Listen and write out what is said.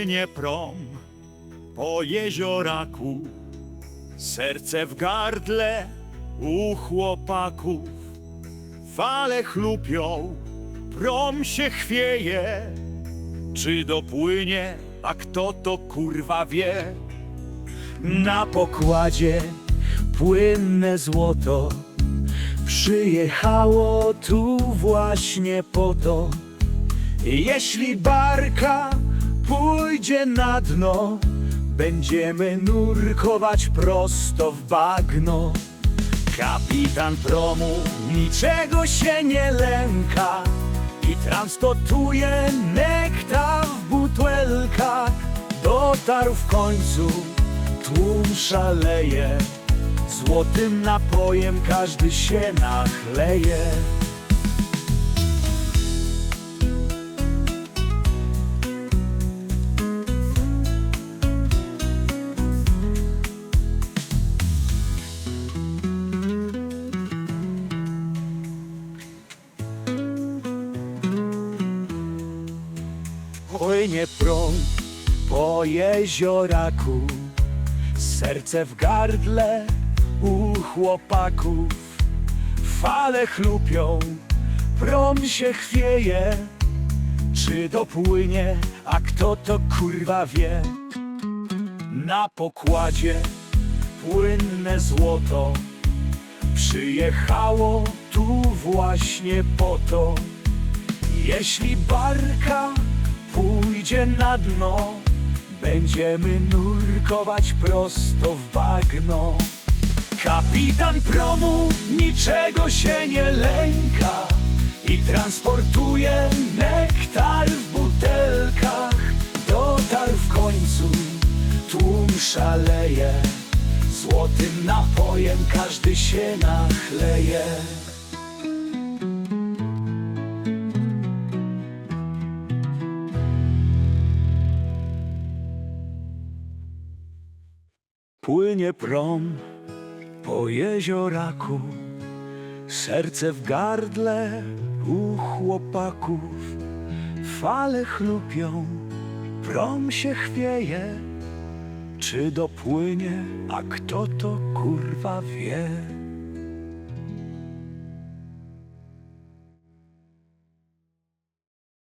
Płynie prom po jezioraku, serce w gardle u chłopaków. Fale chlupią, prom się chwieje, czy dopłynie, a kto to kurwa wie? Na pokładzie płynne złoto przyjechało tu właśnie po to. Jeśli barka pójdzie na dno, będziemy nurkować prosto w bagno. Kapitan promu niczego się nie lęka i transportuje nektar w butelkach. Dotarł w końcu, tłum szaleje, złotym napojem każdy się nachleje. Płynie prąd po jezioraku, serce w gardle u chłopaków. Fale chlupią, prom się chwieje, czy dopłynie, a kto to kurwa wie? Na pokładzie płynne złoto przyjechało tu właśnie po to. Jeśli barka pójdzie na dno, będziemy nurkować prosto w bagno. Kapitan promu niczego się nie lęka i transportuje nektar w butelkach. Dotarł w końcu, tłum szaleje, złotym napojem każdy się nachleje. Płynie prom po jezioraku, serce w gardle u chłopaków. Fale chlupią, prom się chwieje, czy dopłynie, a kto to kurwa wie?